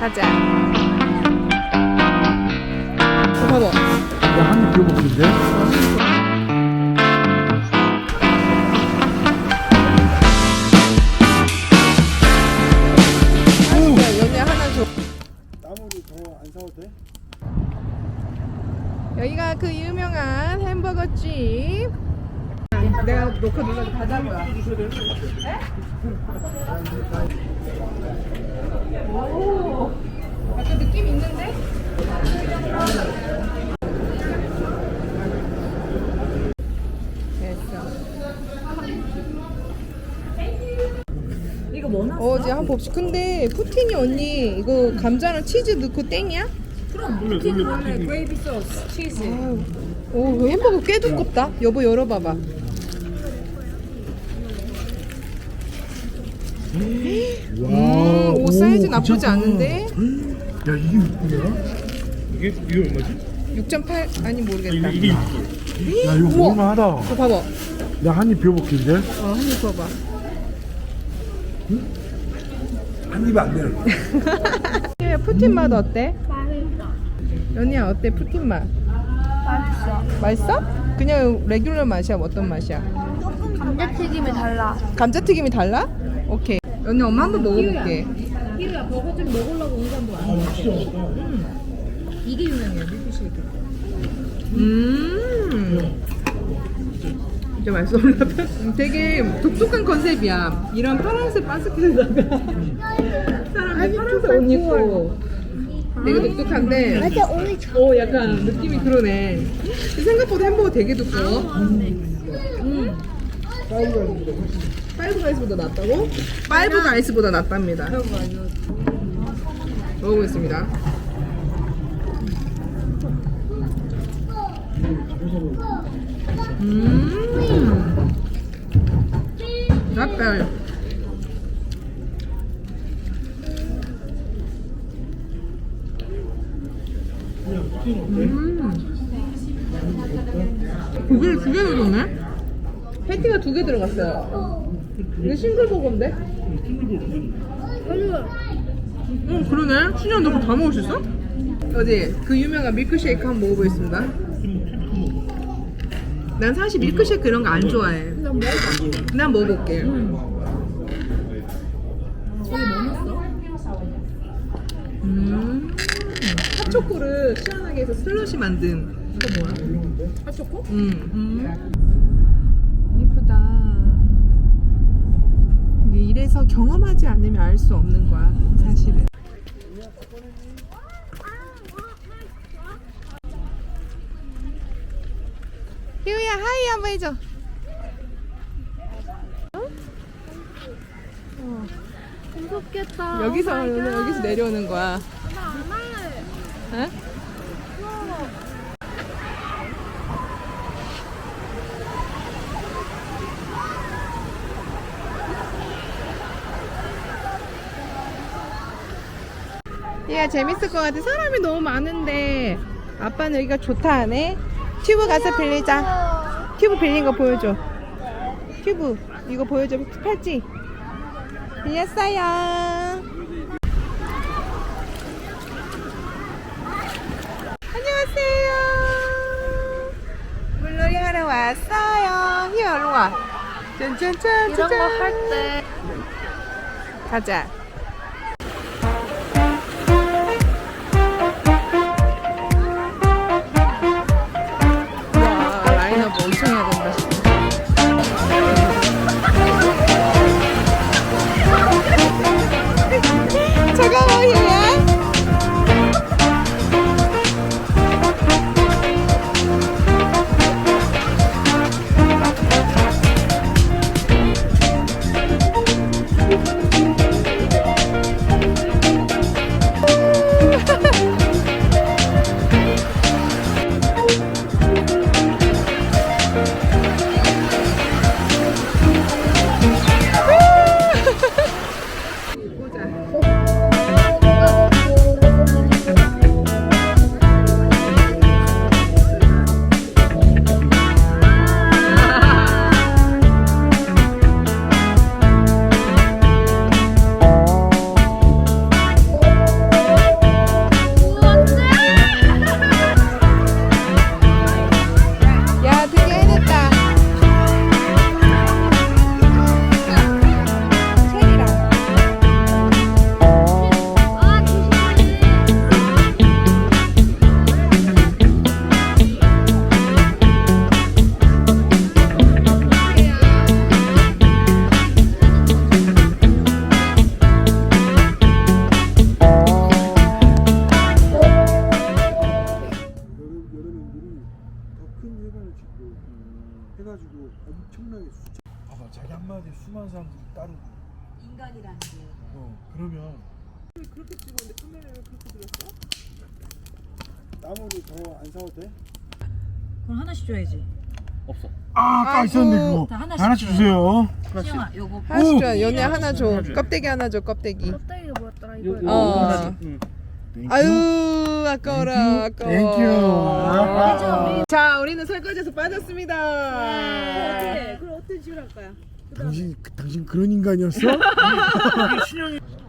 가자. 어, 한입 비워 먹는데? 야, 안 사도 돼? 여기가 그 유명한 햄버거 집. 내가 녹화 눌러서 가자고요. 오, 약간 느낌 있는데? 됐어. 이거 이제 한번 봅시다. 근데 푸틴이 언니 이거 감자랑 치즈 넣고 땡이야? 그럼 푸틴 원래 그레이비 소스, 치즈. 아유, 오, 햄버거 꽤 두껍다. 여보 열어봐봐. 음, 오 사이즈 나쁘지 않은데? 야 이게 6분이야? 이게 이게 얼마지? 6.8 아니 모르겠다. 이게 6분 야 이거 우와. 이거 봐봐. 나 한입 비워먹긴데? 어, 한입 봐봐. 한 입에 안 되는 야, 푸틴 맛 어때? 연희야 어때 푸틴 맛? 맛있어. 맛있어? 그냥 레귤러 맛이야? 어떤 맛이야? 감자튀김이 달라. 감자튀김이 달라? 오케이. 연희 엄마 한번 먹어볼게. 희루야 버거 좀 먹으려고 온 사람도 많아. 아 맛있다 이게 유명해요, 밀크쉐이크. 음. 진짜 맛있어. 음, 되게 독특한 컨셉이야. 이런 파란색 바스켓에다가 사람들 파란색 옷 입고 되게 독특한데 맞아, 오늘 저 오 약간 느낌이 그러네. 생각보다 햄버거 되게 두꺼워. 음. 파이브 가이스보다 낫다고? 파이브 가이스보다 낫답니다. 먹어보겠습니다. 음. Not bad. 고기를 두개 넣었네? 패티가 두 개 들어갔어요. 이거 싱글버거인데? 응, 그러네. 신현 너 그거 다 먹을 수 있어? 어디 그 유명한 밀크쉐이크 한번 먹어보겠습니다. 난 사실 밀크쉐이크 이런 거 안 좋아해. 난 먹어볼게. 음. 핫초코를 시원하게 해서 슬러시 만든. 이거 뭐야? 핫초코? 음. 음. 이쁘다. 이게 이래서 경험하지 않으면 알 수 없는 거야, 사실은. 희우야, 하이 한번 해줘. 무섭겠다. 여기서, 오 마이 갓. 여기서 내려오는 거야. 할래. 응? 얘가 재밌을 것 같아. 사람이 너무 많은데 아빠는 여기가 좋다 하네. 튜브 가서 빌리자. 튜브 빌린 거 보여줘. 튜브 이거 보여줘. 팔찌. 빌렸어요. 안녕하세요. 물놀이 하러 왔어요. 희얼로 와. 짠짠짠. 이런 거 할 때 가자. 해가지고 엄청나게 숫자. 봐봐 자기 한마디에 수많은 사람들이 따르고. 인간이라는 게. 어 그러면 그렇게 찍었는데 카메라를 그렇게 들었어? 나무를 더 안 사도 돼? 그럼 하나씩 줘야지. 아 아까 아이고. 있었는데 그거 자, 하나씩 하나씩. 주세요. 시영아, 요거 하나씩 오! 줘. 연애 하나 줘. 껍데기 하나 줘. 껍데기. 껍데기가 뭐였더라 이거 어. 땡큐. 아유 아까워라 아까워. 땡큐. 자 우리는 설거지에서 빠졌습니다. 어떻게? 그럼 어떻게 지우랄까요? 당신 그- 당신 그런 인간이었어? 신영이 뭐